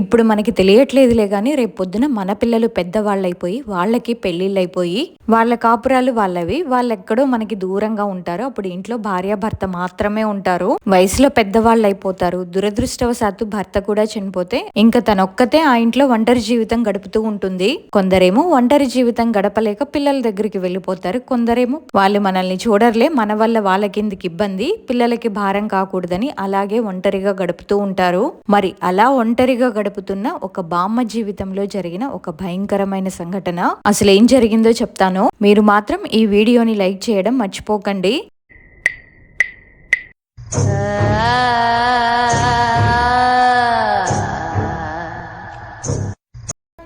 ఇప్పుడు మనకి తెలియట్లేదులే కానీ రేపు పొద్దున మన పిల్లలు పెద్దవాళ్ళు అయిపోయి వాళ్ళకి పెళ్ళిళ్ళు అయిపోయి వాళ్ళ కాపురాలు వాళ్ళవి వాళ్ళెక్కడో మనకి దూరంగా ఉంటారు. అప్పుడు ఇంట్లో భార్యాభర్త మాత్రమే ఉంటారు. వయసులో పెద్దవాళ్ళు అయిపోతారు దురదృష్టవశాత్తు భర్త కూడా చనిపోతే ఇంకా తనొక్కతే ఆ ఇంట్లో ఒంటరి జీవితం గడుపుతూ ఉంటుంది. కొందరేమో ఒంటరి జీవితం గడపలేక పిల్లల దగ్గరికి వెళ్ళిపోతారు. కొందరేమో వాళ్ళు మనల్ని చూడర్లే మన వల్ల వాళ్ళకి ఎందుకు ఇబ్బంది? పిల్లలకి భారం కాకూడదని అలాగే ఒంటరిగా గడుపుతూ ఉంటారు. మరి అలా ఒంటరిగా గడుపుతున్న ఒక బామ్మ జీవితంలో జరిగిన ఒక భయంకరమైన సంఘటన. అసలు ఏం జరిగిందో చెప్తాను. మీరు మాత్రం ఈ వీడియోని లైక్ చేయడం మర్చిపోకండి.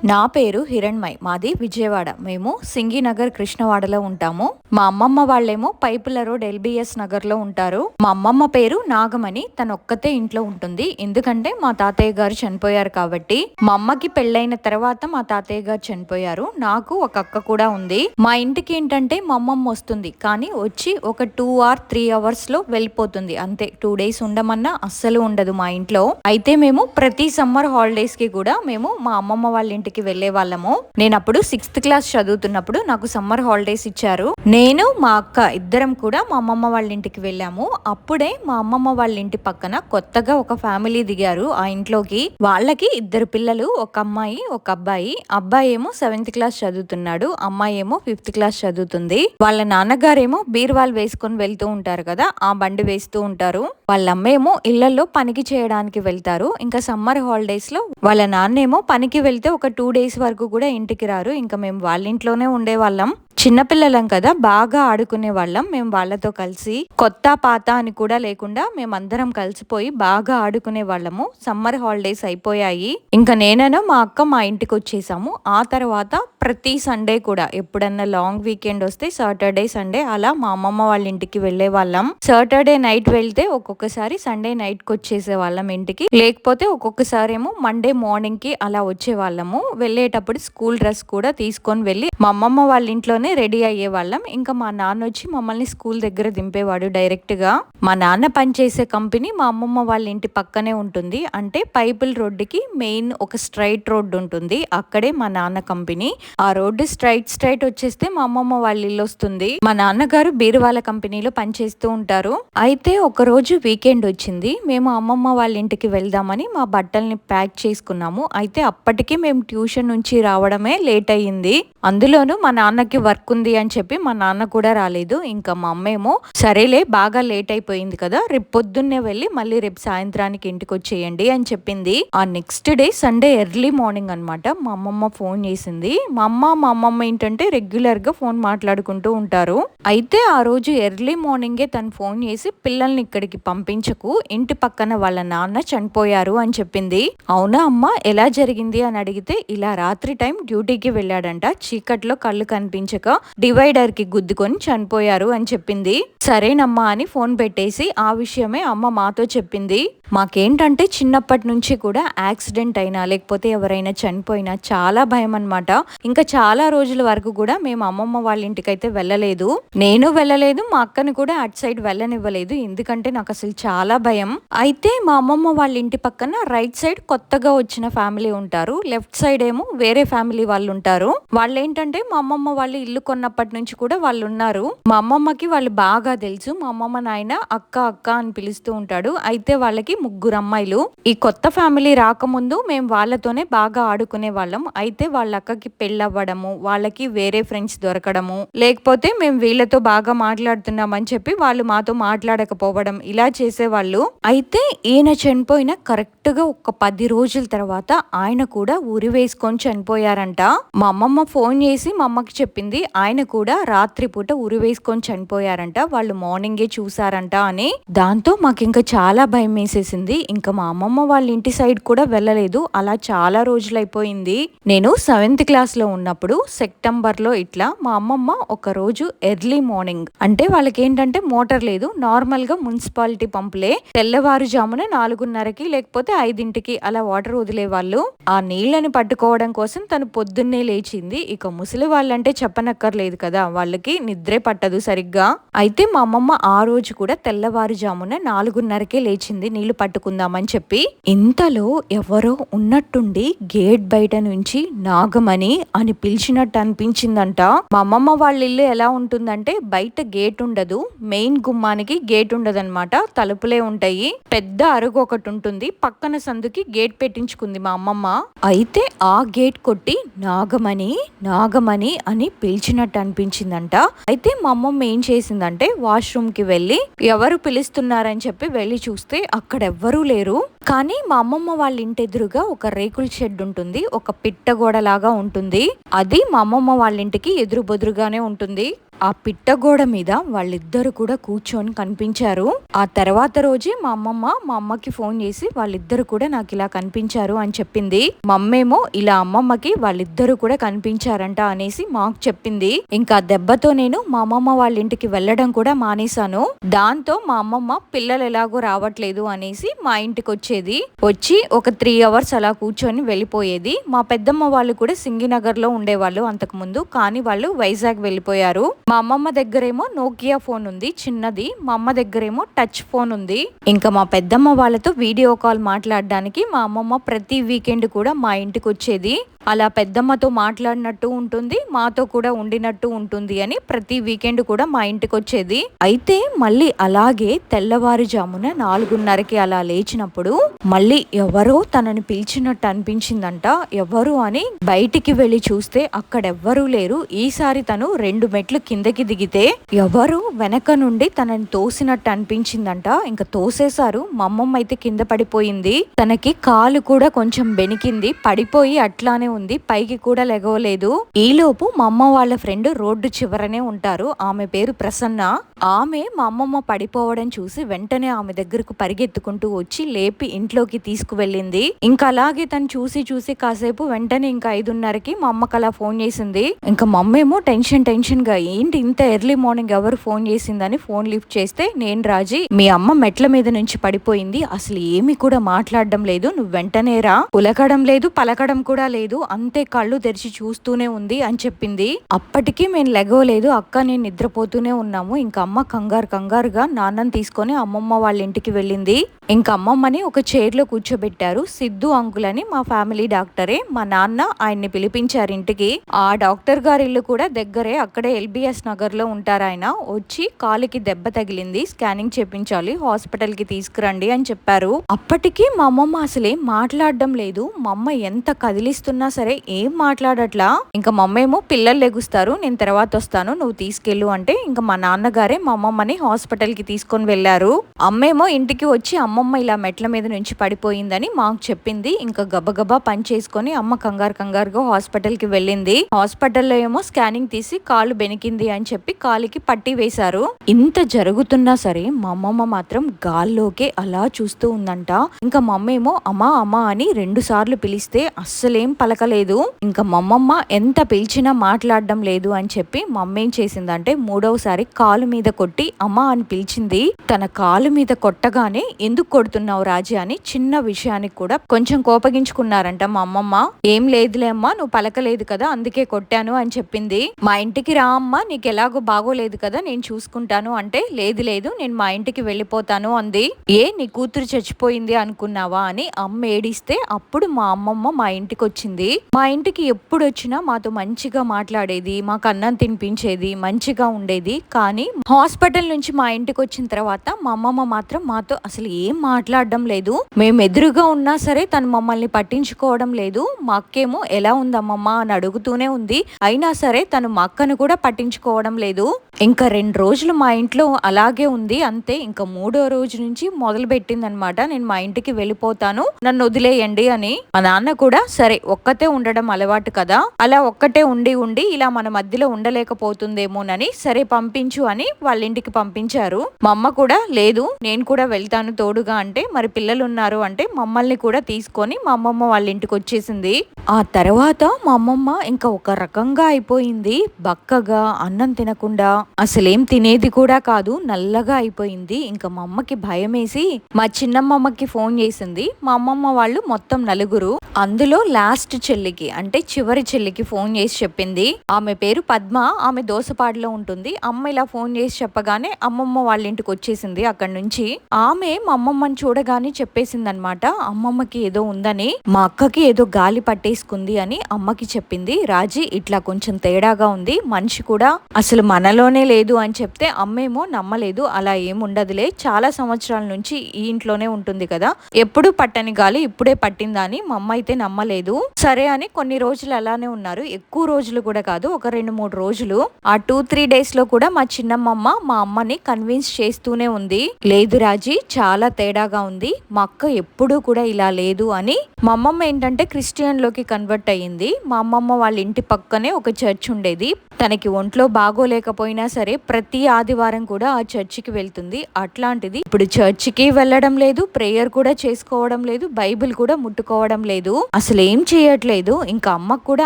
నా పేరు హిరణ్మయ్ మాది విజయవాడ. మేము సింగినగర్ కృష్ణవాడలో ఉంటాము. మా అమ్మమ్మ వాళ్ళేమో పైపుల రోడ్ ఎల్బిఎస్ నగర్లో ఉంటారు. మా అమ్మమ్మ పేరు నాగమణి తన ఒక్కతే ఇంట్లో ఉంటుంది. ఎందుకంటే మా తాతయ్య గారు చనిపోయారు కాబట్టి. మా అమ్మకి పెళ్ళైన తర్వాత మా తాతయ్య గారు చనిపోయారు. నాకు ఒక అక్క కూడా ఉంది. మా ఇంటికి ఏంటంటే మా అమ్మమ్మ వస్తుంది. కానీ వచ్చి ఒక టూ ఆర్ త్రీ అవర్స్లో వెళ్ళిపోతుంది. అంతే టూ డేస్ ఉండమన్నా అస్సలు ఉండదు మా ఇంట్లో. అయితే మేము ప్రతి సమ్మర్ హాలిడేస్కి కూడా మేము మా అమ్మమ్మ వాళ్ళ ఇంటికి వెళ్ళే వాళ్ళము. నేను అప్పుడు సిక్స్త్ క్లాస్ చదువుతున్నప్పుడు నాకు సమ్మర్ హాలిడేస్ ఇచ్చారు. నేను మా అక్క ఇద్దరం కూడా మా అమ్మమ్మ వాళ్ళ ఇంటికి వెళ్ళాము. అప్పుడే మా అమ్మమ్మ వాళ్ళ ఇంటి పక్కన కొత్తగా ఒక ఫ్యామిలీ దిగారు ఆ ఇంట్లోకి. వాళ్ళకి ఇద్దరు పిల్లలు ఒక అమ్మాయి ఒక అబ్బాయి. అబ్బాయి ఏమో సెవెంత్ క్లాస్ చదువుతున్నాడు అమ్మాయి ఏమో ఫిఫ్త్ క్లాస్ చదువుతుంది. వాళ్ళ నాన్నగారేమో బీర్వాల్ వేసుకొని వెళ్తూ ఉంటారు కదా ఆ బండి వేస్తూ ఉంటారు. వాళ్ళ అమ్మేమో ఇళ్ళలో పనికి చేయడానికి వెళ్తారు. ఇంకా సమ్మర్ హాలిడేస్లో వాళ్ళ నాన్నేమో పనికి వెళ్తే ఒక టూ డేస్ వరకు కూడా ఇంటికి రారు. ఇంకా మేము వాళ్ళ ఇంట్లోనే ఉండేవాళ్ళం చిన్నపిల్లలం కదా బాగా ఆడుకునే వాళ్ళం. మేము వాళ్ళతో కలిసి కొత్త పాత అని కూడా లేకుండా మేమందరం కలిసిపోయి బాగా ఆడుకునే వాళ్ళము. సమ్మర్ హాలిడేస్ అయిపోయాయి. ఇంకా నేనైనా మా అక్క మా ఇంటికి వచ్చేసాము. ఆ తర్వాత ప్రతి సండే కూడా ఎప్పుడన్నా లాంగ్ వీకెండ్ వస్తే సాటర్డే సండే అలా మా అమ్మమ్మ వాళ్ళ ఇంటికి వెళ్ళే వాళ్ళం. సాటర్డే నైట్ వెళ్తే ఒక్కొక్కసారి సండే నైట్కి వచ్చేసే వాళ్ళం ఇంటికి. లేకపోతే ఒక్కొక్కసారి ఏమో మండే మార్నింగ్కి అలా వచ్చే వాళ్ళము. వెళ్ళేటప్పుడు స్కూల్ డ్రెస్ కూడా తీసుకొని వెళ్ళి మా అమ్మమ్మ వాళ్ళ ఇంట్లోనే రెడీ అయ్యే వాళ్ళం ఇంకా మా నాన్న వచ్చి మమ్మల్ని స్కూల్ దగ్గర దింపేవాడు డైరెక్ట్గా మా నాన్న పనిచేసే కంపెనీ మా అమ్మమ్మ వాళ్ళ ఇంటి పక్కనే ఉంటుంది. అంటే పైపుల్ రోడ్డుకి మెయిన్ ఒక స్ట్రైట్ రోడ్డు ఉంటుంది. అక్కడే మా నాన్న కంపెనీ. ఆ రోడ్డు స్ట్రైట్ స్ట్రైట్ వచ్చేస్తే మా అమ్మమ్మ వాళ్ళ ఇల్లు వస్తుంది. మా నాన్నగారు బీరువాల కంపెనీలో పనిచేస్తూ ఉంటారు. అయితే ఒక రోజు వీకెండ్ వచ్చింది. మేము అమ్మమ్మ వాళ్ళ ఇంటికి వెళ్దామని మా బట్టల్ని ప్యాక్ చేసుకున్నాము. అయితే అప్పటికి మేము ట్యూషన్ నుంచి రావడమే లేట్ అయ్యింది. అందులోనూ మా నాన్నకి వర్క్ ఉంది అని చెప్పి మా నాన్న కూడా రాలేదు. ఇంకా మా అమ్మేమో సరేలే బాగా లేట్ అయిపోయింది కదా రేపు పొద్దున్నే వెళ్ళి మళ్ళీ రేపు సాయంత్రానికి ఇంటికి వచ్చేయండి అని చెప్పింది. ఆ next day Sunday early morning అనమాట మా అమ్మమ్మ ఫోన్ చేసింది. మా అమ్మ మా అమ్మమ్మ ఏంటంటే రెగ్యులర్గా ఫోన్ మాట్లాడుకుంటూ ఉంటారు. అయితే ఆ రోజు ఎర్లీ మార్నింగే తను ఫోన్ చేసి పిల్లల్ని ఇక్కడికి పంపించకు ఇంటి పక్కన వాళ్ళ నాన్న చనిపోయారు అని చెప్పింది. అవునా అమ్మ ఎలా జరిగింది? అని అడిగితే ఇలా రాత్రి టైం డ్యూటీకి వెళ్ళాడంట చీకట్లో కళ్ళు కనిపించక డివైడర్కి గుద్దుకొని చనిపోయారు అని చెప్పింది. సరేనమ్మా అని ఫోన్ పెట్టేసి ఆ విషయమే అమ్మ మాతో చెప్పింది. మాకేంటంటే చిన్నప్పటి నుంచి కూడా యాక్సిడెంట్ అయినా లేకపోతే ఎవరైనా చనిపోయినా చాలా భయం అనమాట ఇంకా చాలా రోజుల వరకు కూడా మేము అమ్మమ్మ వాళ్ళ ఇంటికైతే వెళ్ళలేదు. నేను వెళ్ళలేదు మా అక్కని కూడా అటు సైడ్ వెళ్ళనివ్వలేదు. ఎందుకంటే నాకు అసలు చాలా భయం. అయితే మా అమ్మమ్మ వాళ్ళ ఇంటి పక్కన రైట్ సైడ్ కొత్తగా వచ్చిన ఫ్యామిలీ ఉంటారు. లెఫ్ట్ సైడ్ ఏమో వేరే ఫ్యామిలీ వాళ్ళు ఉంటారు. వాళ్ళు ఏంటంటే మా అమ్మమ్మ వాళ్ళు ఇల్లు కొన్నప్పటి నుంచి కూడా వాళ్ళు ఉన్నారు. మా అమ్మమ్మకి వాళ్ళు బాగా తెలుసు. మా అమ్మమ్మ నాయన అక్క అక్క అని పిలుస్తూ ఉంటాడు. అయితే వాళ్ళకి ముగ్గురు అమ్మాయిలు ఈ కొత్త ఫ్యామిలీ రాకముందు మేము వాళ్ళతోనే బాగా ఆడుకునే వాళ్ళం. అయితే వాళ్ళ అక్కకి పెళ్ళవ్వడము వాళ్ళకి వేరే ఫ్రెండ్స్ దొరకడము లేకపోతే మేము వీళ్ళతో బాగా మాట్లాడుతున్నామని చెప్పి వాళ్ళు మాతో మాట్లాడకపోవడం ఇలా చేసేవాళ్ళు. అయితే ఈయన చనిపోయిన కరెక్ట్గా ఒక పది రోజుల తర్వాత ఆయన కూడా ఉరి వేసుకొని చనిపోయారంట. మా అమ్మమ్మ ఫోన్ చేసి మా అమ్మకి చెప్పింది ఆయన కూడా రాత్రి పూట ఉరి వేసుకొని చనిపోయారంట. వాళ్ళు మార్నింగే చూసారంట అని. దాంతో మాకు ఇంకా చాలా భయం వేసేసింది ఇంకా మా అమ్మమ్మ వాళ్ళ ఇంటి సైడ్ కూడా వెళ్ళలేదు. అలా చాలా రోజులైపోయింది. నేను సెవెంత్ క్లాస్లో ఉన్నప్పుడు సెప్టెంబర్లో ఇట్లా మా అమ్మమ్మ ఒక రోజు ఎర్లీ మార్నింగ్ అంటే వాళ్ళకి ఏంటంటే మోటార్ లేదు. నార్మల్గా మున్సిపాలిటీ పంపులే. తెల్లవారుజామున నాలుగున్నరకి లేకపోతే ఐదింటికి అలా వాటర్ వదిలే వాళ్ళు ఆ నీళ్ళని పట్టుకోవడం కోసం తను పొద్దున్నే లేచింది. ఇక ముసలి వాళ్ళంటే చెప్పనక్కర్లేదు కదా. వాళ్ళకి నిద్రే పట్టదు సరిగ్గా. అయితే మా అమ్మమ్మ ఆ రోజు కూడా తెల్లవారుజామున నాలుగున్నరకే లేచింది. నీళ్ళు పట్టుకుందామని చెప్పి ఇంతలో ఎవరో ఉన్నట్టుండి గేట్ బయట నుంచి నాగమణి అని పిలిచినట్టు అనిపించిందంట. మా అమ్మమ్మ వాళ్ళ ఇల్లు ఎలా ఉంటుందంటే బయట గేట్ ఉండదు. మెయిన్ గుమ్మానికి గేట్ ఉండదన్నమాట. తలుపులే ఉంటాయి. పెద్ద అరుగు ఒకటి ఉంటుంది. పక్కన సందుకి గేట్ పెట్టించుకుంది మా అమ్మమ్మ. అయితే ఆ గేట్ కొట్టి నాగమణి నాగమణి అని పిలిచినట్టు అనిపించిందంట. అయితే మా అమ్మమ్మ ఏం చేసిందంటే వాష్రూమ్కి వెళ్ళి ఎవరు పిలుస్తున్నారని చెప్పి వెళ్ళి చూస్తే అక్కడ ఎవ్వరూ లేరు. కానీ మా అమ్మమ్మ వాళ్ళ ఇంటి ఎదురుగా ఒక రేకుల షెడ్ ఉంటుంది ఒక పిట్టగోడలాగా ఉంటుంది. అది మా అమ్మమ్మ వాళ్ళ ఇంటికి ఎదురు బొదురుగానే ఉంటుంది. ఆ పిట్టగోడ మీద వాళ్ళిద్దరు కూడా కూర్చొని కనిపించారు. ఆ తర్వాత రోజే మా అమ్మమ్మ మా అమ్మకి ఫోన్ చేసి వాళ్ళిద్దరు కూడా నాకు ఇలా కనిపించారు అని చెప్పింది. మమ్మేమో ఇలా అమ్మమ్మకి వాళ్ళిద్దరు కూడా కనిపించారంట అనేసి మాకు చెప్పింది. ఇంకా దెబ్బతో నేను మా అమ్మమ్మ వాళ్ళ ఇంటికి వెళ్ళడం కూడా మానేశాను. దాంతో మా అమ్మమ్మ పిల్లలు ఎలాగో రావట్లేదు అనేసి మా ఇంటికి వచ్చేది. వచ్చి ఒక త్రీ అవర్స్ అలా కూర్చొని వెళ్ళిపోయేది. మా పెద్దమ్మ వాళ్ళు కూడా సింగినగర్లో ఉండేవాళ్ళు అంతకు ముందు కానీ వాళ్ళు వైజాగ్ వెళ్ళిపోయారు. మా అమ్మమ్మ దగ్గరేమో నోకియా ఫోన్ ఉంది చిన్నది. మా అమ్మ దగ్గరేమో టచ్ ఫోన్ ఉంది. ఇంకా మా పెద్దమ్మ వాళ్ళతో వీడియో కాల్ మాట్లాడడానికి మా అమ్మమ్మ ప్రతి వీకెండ్ కూడా మా ఇంటికి వచ్చేది. అలా పెద్దమ్మతో మాట్లాడినట్టు ఉంటుంది మాతో కూడా ఉండినట్టు ఉంటుంది అని ప్రతి వీకెండ్ కూడా మా ఇంటికి వచ్చేది. అయితే మళ్ళీ అలాగే తెల్లవారుజామున నాలుగున్నరకి అలా లేచినప్పుడు మళ్ళీ ఎవరో తనని పిలిచినట్టు అనిపించిందంట. ఎవరు అని బయటికి వెళ్ళి చూస్తే అక్కడెవ్వరూ లేరు. ఈసారి తను రెండు మెట్లు కింద కిందకి దిగితే ఎవరు వెనక నుండి తనని తోసినట్టు అనిపించిందంట. ఇంకా తోసేశారు. మా అమ్మమ్మ అయితే కింద పడిపోయింది. తనకి కాలు కూడా కొంచెం బెనికింది పడిపోయి అట్లానే ఉంది. పైకి కూడా లెగవలేదు. ఈలోపు మా అమ్మ వాళ్ళ ఫ్రెండ్ రోడ్డు చివరనే ఉంటారు. ఆమె పేరు ప్రసన్న. ఆమె మా అమ్మమ్మ పడిపోవడం చూసి వెంటనే ఆమె దగ్గరకు పరిగెత్తుకుంటూ వచ్చి లేపి ఇంట్లోకి తీసుకువెళ్ళింది. ఇంకా అలాగే తను చూసి చూసి కాసేపు వెంటనే ఇంకా ఐదున్నరకి మా అమ్మకి అలా ఫోన్ చేసింది. ఇంకా మా అమ్మేమో టెన్షన్ టెన్షన్గా ఏంటి ఇంత ఎర్లీ మార్నింగ్ ఎవరు ఫోన్ చేసిందని ఫోన్ లిఫ్ట్ చేస్తే నేను రాజీ మీ అమ్మ మెట్ల మీద నుంచి పడిపోయింది. అసలు ఏమి కూడా మాట్లాడడం లేదు. నువ్వు వెంటనే రా. పులకడం లేదు పలకడం కూడా లేదు. అంతే కళ్ళు తెరిచి చూస్తూనే ఉంది అని చెప్పింది. అప్పటికి మేము లెగవలేదు. అక్క నేను నిద్రపోతూనే ఉన్నాము. ఇంకా అమ్మ కంగారు కంగారుగా నాన్నని తీసుకొని అమ్మమ్మ వాళ్ళ ఇంటికి వెళ్ళింది. ఇంకా అమ్మమ్మని ఒక చైర్లో కూర్చోబెట్టారు. సిద్ధు అంకుల్ అని మా ఫ్యామిలీ డాక్టరే మా నాన్న ఆయన్ని పిలిపించారు ఇంటికి. ఆ డాక్టర్ గారి ఇల్లు కూడా దగ్గరే. అక్కడే ఎల్బిఎస్ నగర్లో ఉంటారు ఆయన. వచ్చి కాలికి దెబ్బ తగిలింది. స్కానింగ్ చేపించాలి. హాస్పిటల్కి తీసుకురండి అని చెప్పారు. అప్పటికి మా అమ్మమ్మ అసలే మాట్లాడడం లేదు. మా అమ్మ ఎంత కదిలిస్తున్నా సరే ఏం మాట్లాడట్లా? ఇంకా మా అమ్మ ఏమో పిల్లలు లెగుస్తారు. నేను తర్వాత వస్తాను. నువ్వు తీసుకెళ్ళు అంటే ఇంకా మా నాన్నగారే మా అమ్మమ్మని హాస్పిటల్కి తీసుకొని వెళ్ళారు. అమ్మేమో ఇంటికి వచ్చి అమ్మమ్మ ఇలా మెట్ల మీద నుంచి పడిపోయిందని మాకు చెప్పింది. ఇంకా గబగబా పని చేసుకొని అమ్మ కంగారు కంగారుగా హాస్పిటల్కి వెళ్ళింది. హాస్పిటల్లో ఏమో స్కానింగ్ తీసి కాలు బెనికింది అని చెప్పి కాలికి పట్టి వేశారు. ఇంత జరుగుతున్నా సరే మా అమ్మమ్మ మాత్రం గాల్లోకే అలా చూస్తూ ఉందంట. ఇంకా మమ్మేమో అమ్మ అమ్మా అమ్మా అని రెండు సార్లు పిలిస్తే అస్సలేం పలకలేదు. ఇంకా మమ్మమ్మ ఎంత పిలిచినా మాట్లాడడం లేదు అని చెప్పి మమ్మేం చేసిందంటే మూడవసారి కాలు మీద కొట్టి అమ్మా అని పిలిచింది. తన కాలు మీద కొట్టగానే ఎందుకు కొడుతున్నావు రాజీ అని చిన్న విషయానికి కూడా కొంచెం కోపగించుకున్నారంట మా అమ్మమ్మ. ఏం లేదులే అమ్మా నువ్వు పలకలేదు కదా అందుకే కొట్టాను అని చెప్పింది. మా ఇంటికి రా అమ్మా నీకు ఎలాగో బాగోలేదు కదా నేను చూసుకుంటాను. అంటే లేదు లేదు నేను మా ఇంటికి వెళ్ళిపోతాను అంది. ఏ నీ కూతురు చచ్చిపోయింది అనుకున్నావా అని అమ్మ ఏడిస్తే అప్పుడు మా అమ్మమ్మ మా ఇంటికి వచ్చింది మా ఇంటికి ఎప్పుడు వచ్చినా మాతో మంచిగా మాట్లాడేది మాకు అన్నం తినిపించేది మంచిగా ఉండేది. కానీ హాస్పిటల్ నుంచి మా ఇంటికి వచ్చిన తర్వాత మా అమ్మమ్మ మాత్రం మాతో అసలు ఏం మాట్లాడడం లేదు. మేము ఎదురుగా ఉన్నా సరే తను మమ్మల్ని పట్టించుకోవడం లేదు. మా అక్కేమో ఎలా ఉంది అమ్మమ్మ అని అడుగుతూనే ఉంది. అయినా సరే తను మా అక్కను కూడా పట్టించుకోవడం లేదు. ఇంకా రెండు రోజులు మా ఇంట్లో అలాగే ఉంది. అంతే ఇంకా మూడో రోజు నుంచి మొదలు పెట్టింది అనమాట నేను మా ఇంటికి వెళ్ళిపోతాను. నన్ను వదిలేయండి అని. మా నాన్న కూడా సరే ఒక్కతే ఉండడం అలవాటు కదా. అలా ఒక్కటే ఉండి ఉండి ఇలా మన మధ్యలో ఉండలేకపోతుందేమోనని సరే పంపించు అని వాళ్ళ ఇంటికి పంపించారు. మా అమ్మ కూడా లేదు నేను కూడా వెళ్తాను తోడుగా అంటే మరి పిల్లలు ఉన్నారు అంటే మమ్మల్ని కూడా తీసుకొని మా అమ్మమ్మ వాళ్ళ ఇంటికి వచ్చేసింది. ఆ తర్వాత మా అమ్మమ్మ ఇంకా ఒక రకంగా అయిపోయింది. బక్కగా అన్నం తినకుండా అసలేం తినేది కూడా కాదు నల్లగా అయిపోయింది. ఇంకా మా అమ్మకి భయం వేసి మా చిన్నమ్మమ్మకి ఫోన్ చేసింది. మా అమ్మమ్మ వాళ్ళు మొత్తం నలుగురు అందులో లాస్ట్ చెల్లికి అంటే చివరి చెల్లికి ఫోన్ చేసి చెప్పింది. ఆమె పేరు పద్మ ఆమె దోసపాడులో ఉంటుంది. అమ్మ ఇలా ఫోన్ చేసి చెప్పగానే అమ్మమ్మ వాళ్ళ ఇంటికి వచ్చేసింది. అక్కడ నుంచి ఆమె మా అమ్మమ్మని చూడగానే చెప్పేసింది అనమాట అమ్మమ్మకి ఏదో ఉందని మా అక్కకి ఏదో గాలి పట్టేసుకుంది అని అమ్మకి చెప్పింది. రాజీ ఇట్లా కొంచెం తేడాగా ఉంది. మనిషి కూడా అసలు మనలోనే లేదు అని చెప్తే అమ్మేమో నమ్మలేదు అలా ఏముండదులే చాలా సంవత్సరాల నుంచి ఈ ఇంట్లోనే ఉంటుంది కదా. ఎప్పుడు పట్టని గాలి ఇప్పుడే పట్టిందా అని మా అమ్మ అయితే నమ్మలేదు. సరే అని కొన్ని రోజులు అలానే ఉన్నారు. ఎక్కువ రోజులు కూడా కాదు ఒక రెండు మూడు రోజులు. ఆ టూ త్రీ డేస్లో కూడా మా చిన్నమ్మమ్మ మా అమ్మని కన్విన్స్ చేస్తూనే ఉంది. లేదు రాజీ చాలా తేడాగా ఉంది. మా అక్క ఎప్పుడూ కూడా ఇలా లేదు అని. మా అమ్మమ్మ ఏంటంటే క్రిస్టియన్లోకి కన్వర్ట్ అయ్యింది. మా అమ్మమ్మ వాళ్ళ ఇంటి పక్కనే ఒక చర్చ్ ఉండేది. తనకి ఒంట్లో బాగోలేకపోయినా సరే ప్రతి ఆదివారం కూడా ఆ చర్చికి వెళ్తుంది. అట్లాంటిది ఇప్పుడు చర్చికి వెళ్ళడం లేదు ప్రేయర్ కూడా చేసుకోవడం లేదు బైబిల్ కూడా ముట్టుకోవడం లేదు. అసలు ఏం చేయట్లేదు. ఇంకా అమ్మకు కూడా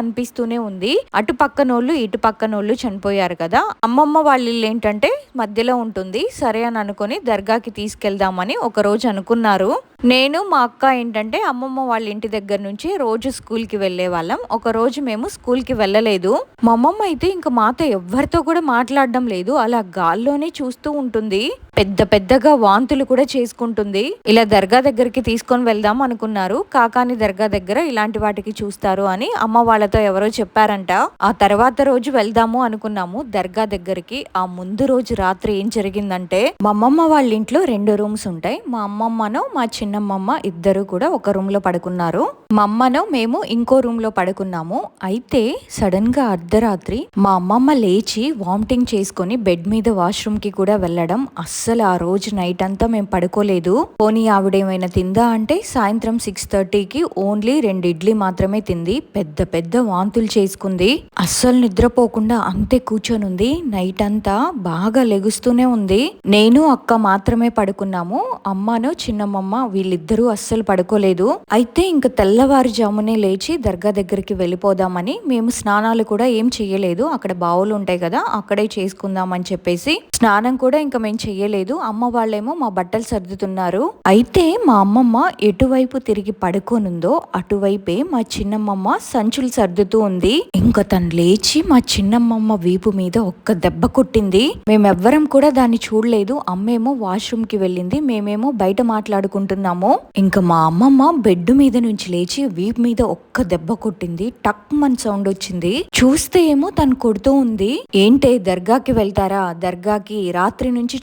అనిపిస్తూనే ఉంది. అటు పక్కనోళ్ళు ఇటు పక్కనోళ్ళు చనిపోయారు కదా. అమ్మమ్మ వాళ్ళ ఇల్లు ఏంటంటే మధ్యలో ఉంటుంది. సరే అని అనుకుని దర్గాకి తీసుకెళ్దామని ఒక రోజు అనుకున్నారు. నేను మా అక్క ఏంటంటే అమ్మమ్మ వాళ్ళ ఇంటి దగ్గర నుంచి రోజు స్కూల్కి వెళ్ళే వాళ్ళం. ఒక రోజు మేము స్కూల్కి వెళ్ళలేదు. మా అమ్మమ్మ అయితే ఇంకా మాతో ఎవరితో కూడా మాట్లాడడం లేదు. అలా గాల్లోనే చూస్తూ ఉంటుంది. పెద్ద పెద్దగా వాంతులు కూడా చేసుకుంటుంది. ఇలా దర్గా దగ్గరికి తీసుకొని వెళ్దాం అనుకున్నారు. కాకాని దర్గా దగ్గర ఇలాంటి వాటికి చూస్తారు అని అమ్మ వాళ్ళతో ఎవరో చెప్పారంట. ఆ తర్వాత రోజు వెళ్దాము అనుకున్నాము. దర్గా దగ్గరికి ఆ ముందు రోజు రాత్రి ఏం జరిగిందంటే మా అమ్మమ్మ వాళ్ళ ఇంట్లో రెండు రూమ్స్ ఉంటాయి. మా అమ్మమ్మను మా చిన్నమ్మమ్మ ఇద్దరు కూడా ఒక రూమ్లో పడుకున్నారు. మా అమ్మను మేము ఇంకో రూమ్లో పడుకున్నాము. అయితే సడన్గా అర్ధరాత్రి మా అమ్మమ్మ లేచి వామిటింగ్ చేసుకొని బెడ్ మీద వాష్రూమ్కి కూడా వెళ్ళడం అస్సలు ఆ రోజు నైట్ అంతా మేము పడుకోలేదు. పోనీ ఆవిడేమైనా తిందా అంటే సాయంత్రం సిక్స్ థర్టీకి ఓన్లీ రెండు ఇడ్లీ మాత్రమే తింది. పెద్ద పెద్ద వాంతులు చేసుకుంది. అస్సలు నిద్రపోకుండా అంతే కూర్చొని ఉంది నైట్ అంతా బాగా లెగుస్తూనే ఉంది. నేను అక్క మాత్రమే పడుకున్నాము. అమ్మను చిన్నమ్మమ్మ వీళ్ళిద్దరూ అస్సలు పడుకోలేదు. అయితే ఇంకా తెల్లవారుజామునే లేచి దర్గా దగ్గరికి వెళ్ళిపోదామని మేము స్నానాలు కూడా ఏం చెయ్యలేదు. అక్కడ బావులు ఉంటాయి కదా అక్కడే చేసుకుందాం అని చెప్పేసి స్నానం కూడా ఇంకా మేము చెయ్యలేదు. లేదు అమ్మ వాళ్ళేమో మా బట్టలు సర్దుతున్నారు. అయితే మా అమ్మమ్మ ఎటువైపు తిరిగి పడుకోనుందో అటువైపే మా చిన్నమ్మమ్మ సంచులు సర్దుతూ ఉంది. ఇంకా తను లేచి మా చిన్నమ్మమ్మ వీపు మీద ఒక్క దెబ్బ కొట్టింది. మేమెవ్వరం కూడా దాన్ని చూడలేదు. అమ్మేమో వాష్రూమ్కి వెళ్ళింది. మేమేమో బయట మాట్లాడుకుంటున్నాము. ఇంకా మా అమ్మమ్మ బెడ్ మీద నుంచి లేచి వీపు మీద ఒక్క దెబ్బ కొట్టింది. టక్ మన్ సౌండ్ వచ్చింది. చూస్తే ఏమో తను కొడుతూ ఉంది. ఏంటే దర్గాకి వెళ్తారా? దర్గాకి రాత్రి నుంచి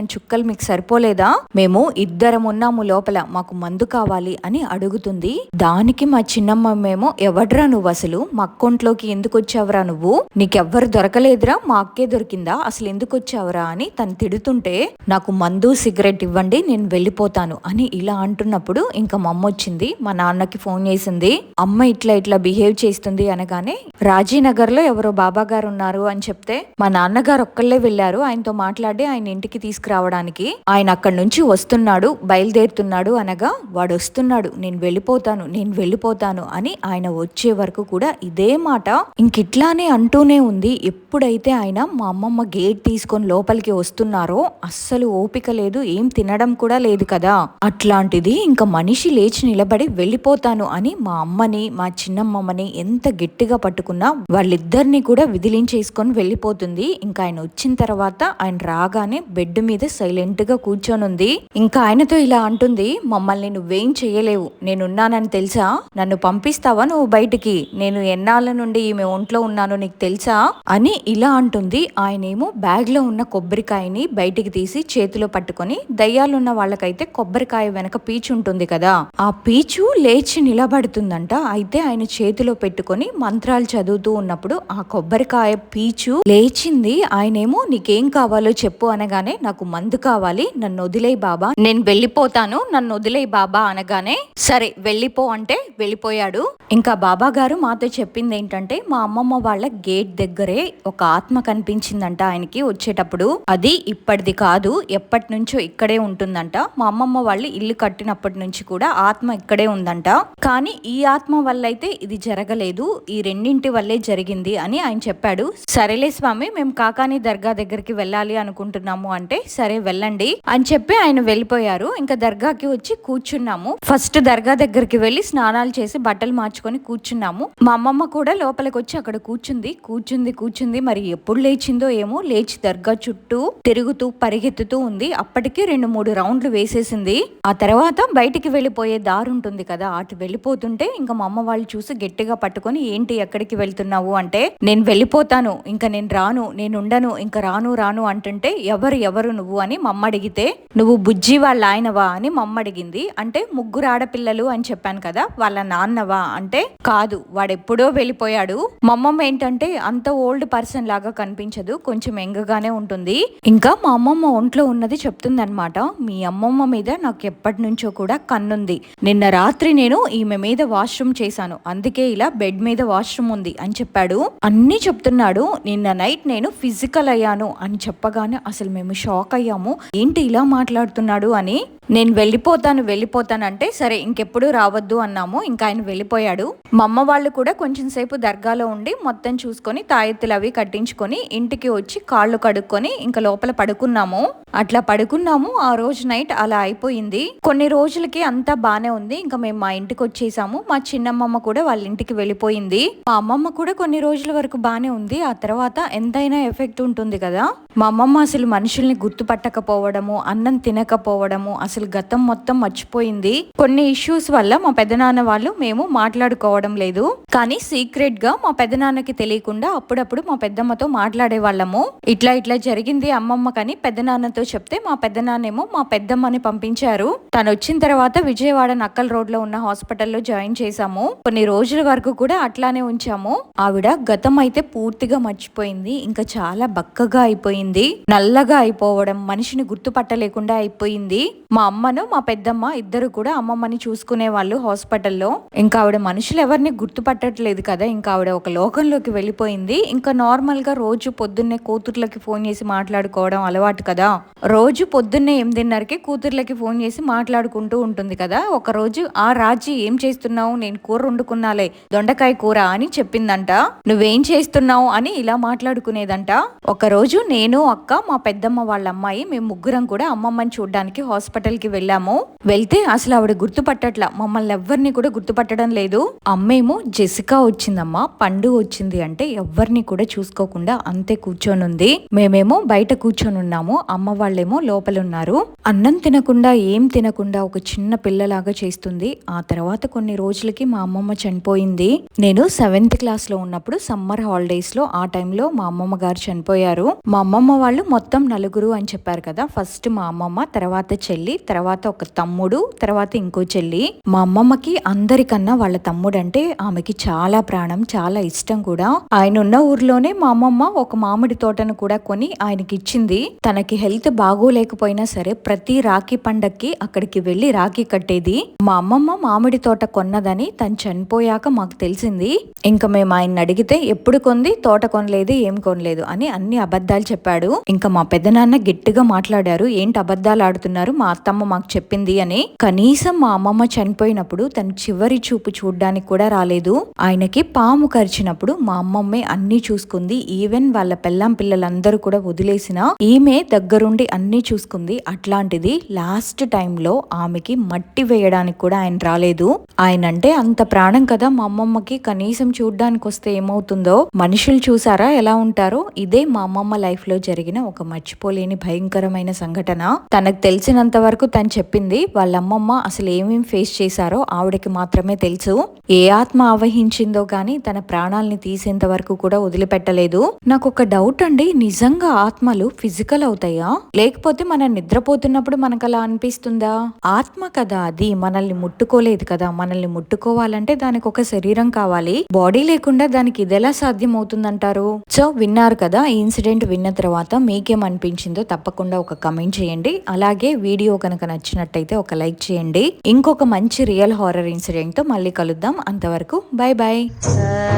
అండ్ చుక్కలు మీకు సరిపోలేదా? మేము ఇద్దరం ఉన్నాము లోపల మాకు మందు కావాలి అని అడుగుతుంది. దానికి మా చిన్నమ్మ మేము ఎవడ్రా నువ్వు అసలు? మా అక్కొంట్లోకి ఎందుకు వచ్చావురా నువ్వు? నీకెవ్వరు దొరకలేదురా మా అక్కే దొరికిందా? అసలు ఎందుకు వచ్చావురా అని తను తిడుతుంటే నాకు మందు సిగరెట్ ఇవ్వండి నేను వెళ్ళిపోతాను అని ఇలా అంటున్నప్పుడు ఇంకా మా అమ్మ వచ్చింది మా నాన్నకి ఫోన్ చేసింది. అమ్మ ఇట్లా ఇట్లా బిహేవ్ చేస్తుంది అనగానే రాజీనగర్లో ఎవరో బాబా గారు ఉన్నారు అని చెప్తే మా నాన్నగారు ఒక్కళ్ళే వెళ్ళారు ఆయనతో మాట్లాడి ఆయన ఇంటికి తీసుకురావడానికి ఆయన అక్కడి నుంచి వస్తున్నాడు బయలుదేరుతున్నాడు అనగా వాడు వస్తున్నాడు నేను వెళ్ళిపోతాను నేను వెళ్ళిపోతాను అని ఆయన వచ్చే వరకు కూడా ఇదే మాట ఇంకిట్లానే అంటూనే ఉంది. ఎప్పుడైతే ఆయన మా అమ్మమ్మ గేట్ తీసుకొని లోపలికి వస్తున్నారో అస్సలు ఓపిక లేదు ఏం తినడం కూడా లేదు కదా. అట్లాంటిది ఇంకా మనిషి లేచి నిలబడి వెళ్ళిపోతాను అని మా అమ్మని మా చిన్నమ్మమ్మని ఎంత గట్టిగా పట్టుకున్నా వాళ్ళిద్దరిని కూడా విదిలించేసుకొని వెళ్ళిపోతుంది. ఇంకా ఆయన వచ్చిన తర్వాత ఆయన రాగానే బెడ్ మీద సైలెంట్గా కూర్చొని ఉంది ఇంకా ఆయనతో ఇలా అంటుంది మమ్మల్ని నువ్వేం చేయలేవు నేనున్నానని తెలుసా? నన్ను పంపిస్తావా నువ్వు బయటికి? నేను ఎన్నాళ్ళ నుండి ఈమె ఒంట్లో ఉన్నానో నీకు తెలుసా? అని ఇలా అంటుంది. ఆయనేమో బ్యాగ్లో ఉన్న కొబ్బరికాయని బయటికి తీసి చేతిలో పట్టుకొని దయ్యాలున్న వాళ్ళకైతే కొబ్బరికాయ వెనక పీచు ఉంటుంది కదా. ఆ పీచు లేచి నిలబడుతుందంట. అయితే ఆయన చేతిలో పెట్టుకొని మంత్రాలు చదువుతూ ఉన్నప్పుడు ఆ కొబ్బరికాయ పీచు లేచింది. ఆయనేమో నీకేం కావాలో చెప్పు అనగానే నాకు నాకు మందు కావాలి నన్ను వదిలేయి బాబా. నేను వెళ్ళిపోతాను నన్ను వదిలేయి బాబా అనగానే సరే వెళ్ళిపో అంటే వెళ్ళిపోయాడు. ఇంకా బాబా గారు మాతో చెప్పింది ఏంటంటే మా అమ్మమ్మ వాళ్ళ గేట్ దగ్గరే ఒక ఆత్మ కనిపించిందంట ఆయనకి వచ్చేటప్పుడు. అది ఇప్పటిది కాదు ఎప్పటి నుంచో ఇక్కడే ఉంటుందంట. మా అమ్మమ్మ వాళ్ళు ఇల్లు కట్టినప్పటి నుంచి కూడా ఆత్మ ఇక్కడే ఉందంట. కానీ ఈ ఆత్మ వల్ల అయితే ఇది జరగలేదు ఈ రెండింటి వల్లే జరిగింది అని ఆయన చెప్పాడు. సరేలే స్వామి మేము కాకాని దర్గా దగ్గరికి వెళ్ళాలి అనుకుంటున్నాము అంటే సరే వెళ్ళండి అని చెప్పి ఆయన వెళ్ళిపోయారు. ఇంకా దర్గాకి వచ్చి కూర్చున్నాము. ఫస్ట్ దర్గా దగ్గరికి వెళ్ళి స్నానాలు చేసి బట్టలు మార్చుకొని కూర్చున్నాము. మా అమ్మమ్మ కూడా లోపలికి వచ్చి అక్కడ కూర్చుంది. కూర్చుంది కూర్చుంది. మరి ఎప్పుడు లేచిందో ఏమో లేచి దర్గా చుట్టూ తిరుగుతూ పరిగెత్తుతూ ఉంది. అప్పటికి రెండు మూడు రౌండ్లు వేసేసింది. ఆ తర్వాత బయటికి వెళ్ళిపోయే దారి ఉంటుంది కదా అటు వెళ్ళిపోతుంటే ఇంకా మా అమ్మ వాళ్ళు చూసి గట్టిగా పట్టుకొని ఏంటి ఎక్కడికి వెళ్తున్నావు? అంటే నేను వెళ్ళిపోతాను. ఇంకా నేను రాను. నేను ఉండను. ఇంకా రాను రాను అంటుంటే ఎవరు ఎవరు నువ్వు అని మమ్మ అడిగితే నువ్వు బుజ్జి వాళ్ళ ఆయనవా అని మమ్మ అడిగింది అంటే ముగ్గురు ఆడపిల్లలు అని చెప్పాను కదా వాళ్ళ నాన్నవా? అంటే కాదు వాడెప్పుడో వెళ్ళిపోయాడు. మా అమ్మమ్మ ఏంటంటే అంత ఓల్డ్ పర్సన్ లాగా కనిపించదు కొంచెం ఎంగగానే ఉంటుంది. ఇంకా మా అమ్మమ్మ ఒంట్లో ఉన్నది చెప్తుందనమాట మీ అమ్మమ్మ మీద నాకు ఎప్పటి నుంచో కూడా కన్నుంది. నిన్న రాత్రి నేను ఈమె మీద వాష్రూమ్ చేశాను అందుకే ఇలా బెడ్ మీద వాష్రూమ్ ఉంది అని చెప్పాడు. అన్ని చెప్తున్నాడు. నిన్న నైట్ నేను ఫిజికల్ అయ్యాను అని చెప్పగానే అసలు మేము షాక్ అయ్యాము ఏంటి ఇలా మాట్లాడుతున్నాడు అని. నేను వెళ్ళిపోతాను వెళ్ళిపోతానంటే సరే ఇంకెప్పుడు రావద్దు అన్నాము. ఇంకా ఆయన వెళ్ళిపోయాడు. మా అమ్మ వాళ్ళు కూడా కొంచెం సేపు దర్గాలో ఉండి మొత్తం చూసుకొని తాయెత్తులు అవి కట్టించుకొని ఇంటికి వచ్చి కాళ్ళు కడుక్కొని ఇంకా లోపల పడుకున్నాము. అట్లా పడుకున్నాము. ఆ రోజు నైట్ అలా అయిపోయింది. కొన్ని రోజులకి అంతా బానే ఉంది. ఇంకా మేము మా ఇంటికి వచ్చేసాము. మా చిన్నమ్మమ్మ కూడా వాళ్ళ ఇంటికి వెళ్ళిపోయింది. మా అమ్మమ్మ కూడా కొన్ని రోజుల వరకు బానే ఉంది. ఆ తర్వాత ఎంతైనా ఎఫెక్ట్ ఉంటుంది కదా. మా అమ్మమ్మ అసలు మనుషుల్ని గుర్తుపట్టకపోవడము అన్నం తినకపోవడము అసలు గతం మొత్తం మర్చిపోయింది. కొన్ని ఇష్యూస్ వల్ల మా పెదనాన్న వాళ్ళు మేము మాట్లాడుకోవడం లేదు. కానీ సీక్రెట్గా మా పెదనాన్నకి తెలియకుండా అప్పుడప్పుడు మా పెద్దమ్మతో మాట్లాడే వాళ్ళము ఇట్లా ఇట్లా జరిగింది అమ్మమ్మ కని పెద్దనాన్నతో చెప్తే మా పెద్దనాన్నేమో మా పెద్దమ్మని పంపించారు. తను వచ్చిన తర్వాత విజయవాడ నక్కల్ రోడ్లో ఉన్న హాస్పిటల్లో జాయిన్ చేశాము. కొన్ని రోజుల వరకు కూడా అట్లానే ఉంచాము. ఆవిడ గతం అయితే పూర్తిగా మర్చిపోయింది. ఇంకా చాలా బక్కగా అయిపోయింది. నల్లగా అయిపోవడం మనిషిని గుర్తుపట్టలేకుండా అయిపోయింది. మా అమ్మను మా పెద్దమ్మ ఇద్దరు కూడా అమ్మమ్మని చూసుకునే వాళ్ళు హాస్పిటల్లో. ఇంకా ఆవిడ మనుషులు ఎవరిని గుర్తుపట్టట్లేదు కదా ఇంకా ఆవిడ ఒక లోకంలోకి వెళ్ళిపోయింది. ఇంకా నార్మల్గా రోజు పొద్దున్నే కూతుర్లకి ఫోన్ చేసి మాట్లాడుకోవడం అలవాటు కదా. రోజు పొద్దున్నే ఎనిమిదిన్నరకి కూతుర్లకి ఫోన్ చేసి మాట్లాడుకుంటూ ఉంటుంది కదా. ఒక రోజు ఆ రాజీ ఏం చేస్తున్నావు? నేను కూర వండుకున్నాలే. దొండకాయ కూర అని చెప్పిందంట. నువ్వేం చేస్తున్నావు? అని ఇలా మాట్లాడుకునేదంట. ఒక రోజు నేను అక్క మా పెద్దమ్మ వాళ్ళ అమ్మాయి మేము ముగ్గురం కూడా అమ్మమ్మని చూడడానికి హాస్పిటల్కి వెళ్ళాము. వెళ్తే అసలు ఆవిడ గుర్తుపట్టట్ల మమ్మల్ని ఎవ్వరిని కూడా గుర్తుపట్టడం లేదు. అమ్మేమో జెసికా వచ్చిందమ్మా పండు వచ్చింది అంటే ఎవ్వరిని కూడా చూసుకోకుండా అంతే కూర్చొని ఉంది. మేమేమో బయట కూర్చొని ఉన్నాము అమ్మ వాళ్ళేమో లోపల ఉన్నారు అన్నం తినకుండా ఏం తినకుండా ఒక చిన్న పిల్లలాగా చేస్తుంది. ఆ తర్వాత కొన్ని రోజులకి మా అమ్మమ్మ చనిపోయింది. నేను సెవెంత్ క్లాస్లో ఉన్నప్పుడు సమ్మర్ హాలిడేస్లో ఆ టైంలో మా అమ్మమ్మ గారు చనిపోయారు. మా అమ్మమ్మ వాళ్ళు మొత్తం నలుగురు అని చెప్పారు కదా ఫస్ట్ మా అమ్మమ్మ తర్వాత చెల్లి తర్వాత ఒక తమ్ముడు తర్వాత ఇంకో చెల్లి. మా అమ్మమ్మకి అందరికన్నా వాళ్ళ తమ్ముడు అంటే ఆమెకి చాలా ప్రాణం చాలా ఇష్టం కూడా. ఆయన ఉన్న ఊర్లోనే మా అమ్మమ్మ ఒక మామిడి తోటను కూడా కొని ఆయనకి ఇచ్చింది. తనకి హెల్త్ బాగోలేకపోయినా సరే ప్రతి రాఖీ పండక్కి అక్కడికి వెళ్ళి రాఖీ కట్టేది. మా అమ్మమ్మ మామిడి తోట కొన్నదని తను చనిపోయాక మాకు తెలిసింది. ఇంకా మేము ఆయన అడిగితే ఎప్పుడు కొంది? తోట కొనలేదు ఏం కొనలేదు? అని అన్ని అబద్ధాలు చెప్పాడు. ఇంకా మా పెద్దనాన్న గట్టిగా మాట్లాడారు. ఏంటి అబద్ధాలు ఆడుతున్నారు? మా అత్తమ్మ మాకు చెప్పింది అని. కనీసం మా అమ్మమ్మ చనిపోయినప్పుడు తను చివరి చూపు చూడ్డానికి కూడా రాలేదు. ఆయనకి పాము కరిచినప్పుడు మా అమ్మమ్మే అన్ని చూసుకుంది. ఈవెన్ వాళ్ళ పెళ్ళాం పిల్లలందరూ కూడా వదిలేసిన ఈమె దగ్గరుండి అన్ని చూసుకుంది. అట్లాంటిది లాస్ట్ టైంలో ఆమెకి మట్టి వేయడానికి కూడా ఆయన రాలేదు. ఆయన అంటే అంత ప్రాణం కదా మా అమ్మమ్మకి. కనీసం చూడ్డానికి వస్తే ఏమవుతుందో? మనుషులు చూసారా? ఎలా ఉంటారో? ఇదే మా అమ్మమ్మ లైఫ్లో జరిగిన ఒక మర్చిపోలేని భయంకరమైన సంఘటన. తనకు తెలిసినంత వరకు వరకు తను చెప్పింది వాళ్ళ అమ్మమ్మ అసలు ఏమేం ఫేస్ చేశారో ఆవిడకి మాత్రమే తెలుసు. ఏ ఆత్మ ఆవహించిందో గాని తన ప్రాణాల్ని తీసేంత వరకు కూడా వదిలిపెట్టలేదు. నాకు ఒక డౌట్ అండి నిజంగా ఆత్మలు ఫిజికల్ అవుతాయా? లేకపోతే మనం నిద్రపోతున్నప్పుడు మనకు అలా అనిపిస్తుందా? ఆత్మ కదా అది మనల్ని ముట్టుకోలేదు కదా. మనల్ని ముట్టుకోవాలంటే దానికి ఒక శరీరం కావాలి. బాడీ లేకుండా దానికి ఇదెలా సాధ్యం అవుతుందంటారు సో విన్నారు కదా ఈ ఇన్సిడెంట్ విన్న తర్వాత మీకేమనిపించిందో తప్పకుండా ఒక కమెంట్ చేయండి. అలాగే వీడియో కనుక నచ్చినట్టయితే ఒక లైక్ చేయండి. ఇంకొక మంచి రియల్ హారర్ ఇన్సిడెంట్తో మళ్ళీ కలుద్దాం. అంతవరకు బాయ్ బాయ్ ah.